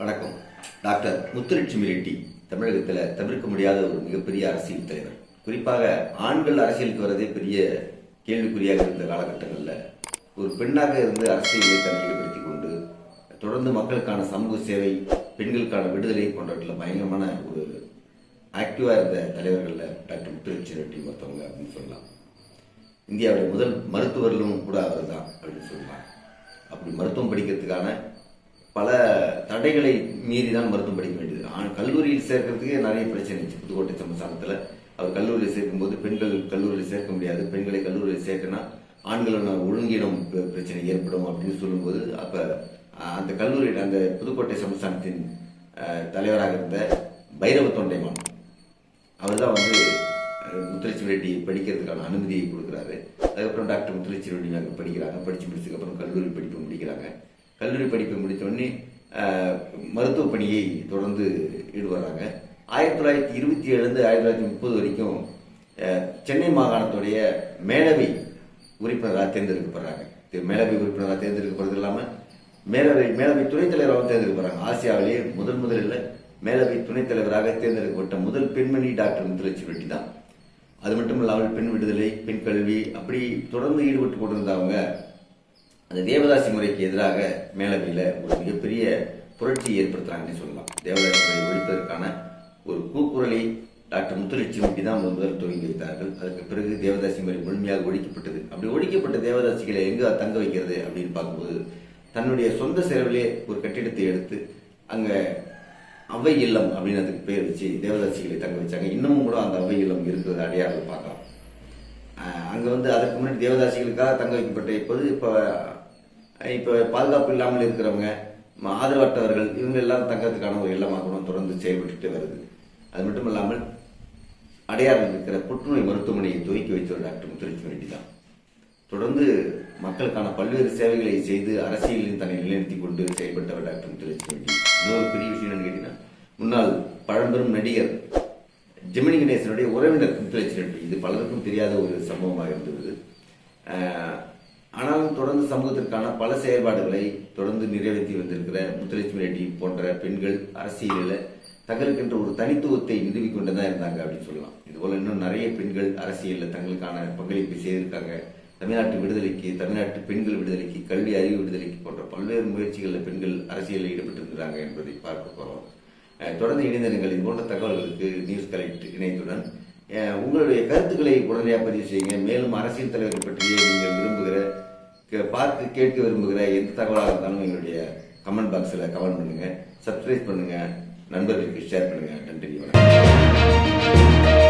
வணக்கம். டாக்டர் முத்துலட்சுமி ரெட்டி தமிழகத்தில் தவிர்க்க முடியாத ஒரு மிகப்பெரிய அரசியல் தலைவர். குறிப்பாக ஆண்கள் அரசியலுக்கு வரதே பெரிய கேள்விக்குறியாக இருந்த காலகட்டங்களில் ஒரு பெண்ணாக இருந்து அரசியலை தன்னை ஈடுபடுத்தி கொண்டு தொடர்ந்து மக்களுக்கான சமூக சேவை பெண்களுக்கான விடுதலை போன்றவற்றில் பயங்கரமான ஒரு ஆக்டிவாக இருந்த தலைவர்களில் டாக்டர் முத்துலட்சுமி ரெட்டி ஒருத்தவங்க அப்படின்னு சொல்லலாம். இந்தியாவுடைய முதல் மருத்துவர்களும் கூட அவர் தான் அப்படின்னு சொல்லலாம். அப்படி மருத்துவம் படிக்கிறதுக்கான பல தடைகளை மீறி தான் மருத்துவம் படிக்க வேண்டியது. ஆனால் கல்லூரியில் சேர்க்கறதுக்கே நிறைய பிரச்சனை இருந்துச்சு. புதுக்கோட்டை சமஸ்தானத்தில். அவர் கல்லூரியில் சேர்க்கும்போது பெண்கள் கல்லூரியில் சேர்க்க முடியாது. பெண்களை கல்லூரியில் சேர்க்கனா ஆண்களோட ஒழுங்கினம் பிரச்சனை ஏற்படும் அப்படின்னு சொல்லும்போது அப்போ அந்த கல்லூரியில் அந்த புதுக்கோட்டை சமஸ்தானத்தின் தலைவராக இருந்த பைரவ தொண்டைமான். அவர் தான் வந்து அஹ், ரெட்டி படிக்கிறதுக்கான அனுமதியை கொடுக்குறாரு. அதுக்கப்புறம் டாக்டர் முத்துலட்சுமி ரெட்டி அங்கே படிக்கிறாங்க. படித்து முடிச்சதுக்கப்புறம் கல்லூரி படிப்பு முடிக்கிறாங்க. கல்லூரி படிப்பை முடித்தோடனே மருத்துவ பணியை தொடர்ந்து ஈடுபடுறாங்க. ஆயிரத்தி தொள்ளாயிரத்தி இருபத்தி ஏழுலேருந்து ஆயிரத்தி தொள்ளாயிரத்தி முப்பது வரைக்கும் சென்னை மாகாணத்துடைய மேலவை உறுப்பினராக தேர்ந்தெடுக்கப்படுறாங்க. இது மேலவை உறுப்பினராக தேர்ந்தெடுக்கப்படுறது இல்லாமல் மேலவை மேலவை துணைத் தலைவராகவும் தேர்ந்தெடுக்கப்படுறாங்க. ஆசியாவிலேயே முதன் முதலில் மேலவை துணைத் தலைவராக தேர்ந்தெடுக்கப்பட்ட முதல் பெண்மணி டாக்டர் முத்துலட்சுமி ரெட்டி தான். அது மட்டும் இல்லாமல் பெண் விடுதலை பெண் கல்வி அப்படி தொடர்ந்து ஈடுபட்டு கொண்டிருந்தவங்க அந்த தேவதாசி முறைக்கு எதிராக மேலவையில் ஒரு மிகப்பெரிய புரட்சி ஏற்படுத்துகிறாங்கன்னு சொல்லலாம். தேவதாசி முறை ஒழிப்பதற்கான ஒரு கூக்குரலை டாக்டர் முத்துலட்சுமிக்கு தான் முதல் முதல் துவங்கி வைத்தார்கள். அதுக்கு பிறகு தேவதாசி முறை முழுமையாக ஒழிக்கப்பட்டது. அப்படி ஒழிக்கப்பட்ட தேவதாசிகளை எங்க தங்க வைக்கிறது அப்படின்னு பார்க்கும்போது தன்னுடைய சொந்த செலவிலே ஒரு கட்டிடத்தை எடுத்து அங்கே அவை இல்லம் அப்படின்னு அதுக்கு பேர் வச்சு தேவதாசிகளை தங்க வச்சாங்க. இன்னமும் கூட அந்த அவை இல்லம் இருக்கிறது அடையாளம் பார்க்கலாம். அங்கே வந்து அதற்கு முன்னாடி தேவதாசிகளுக்காக தங்க வைக்கப்பட்ட இப்போது இப்போ இப்போ பாதுகாப்பு இல்லாமல் இருக்கிறவங்க ம- ஆதரவற்றவர்கள் இவங்க எல்லாம் தங்கறதுக்கான ஒரு இல்லமாக கூட தொடர்ந்து செயல்பட்டு வருது. அது மட்டும் இல்லாமல் அடையாறில் இருக்கிற புற்றுநோய் மருத்துவமனையை துவக்கி வைத்தவர் டாக்டர் முத்துலட்சுமி ரெட்டி தான். தொடர்ந்து மக்களுக்கான பல்வேறு சேவைகளை செய்து அரசியலில் தன்னை நிலைநிறுத்திக் கொண்டு செயல்பட்டவர் டாக்டர் முத்துலட்சுமி. ரெட்டி இன்னொரு பெரிய விஷயம் என்னன்னு கேட்டீங்கன்னா முன்னாள் பழம்பெரும் நடிகர் ஜெமினி கணேசனுடைய உறவினர் முத்துலட்சுமி இது பலருக்கும் தெரியாத ஒரு சம்பவமாக இருந்தது. ஆனாலும் தொடர்ந்து சமூகத்திற்கான பல செயல்பாடுகளை தொடர்ந்து நிறைவேற்றி வந்திருக்கிற முத்துலட்சுமி ரெட்டி போன்ற பெண்கள் அரசியலில் தங்களுக்கென்ற ஒரு தனித்துவத்தை நிறுவிக் கொண்டு தான் இருந்தாங்க அப்படின்னு சொல்லலாம். இதுபோல் இன்னும் நிறைய பெண்கள் அரசியலில் தங்களுக்கான பங்களிப்பை செய்திருக்காங்க. தமிழ்நாட்டு விடுதலைக்கு தமிழ்நாட்டு பெண்கள் விடுதலைக்கு கல்வி அறிவு விடுதலைக்கு போன்ற பல்வேறு முயற்சிகளில் பெண்கள் அரசியலில் ஈடுபட்டிருக்கிறாங்க என்பதை பார்க்க போகிறோம் தொடர்ந்து இணைந்திருங்கள். இது போன்ற தகவல்களுக்கு இணையத்துடன் உங்களுடைய கருத்துக்களை உடனடியாக பதிவு செய்யுங்க. மேலும் அரசியல் தலைவர்கள் பற்றியே நீங்கள் விரும்புகிற பார்த்து கேட்க விரும்புகிற எந்த தகவலாக இருந்தாலும் எங்களுடைய கமெண்ட் பாக்ஸில் கமெண்ட் பண்ணுங்கள் சப்ஸ்கிரைப் பண்ணுங்கள் நண்பர்களுக்கு ஷேர் பண்ணுங்கள் நன்றி வணக்கம்.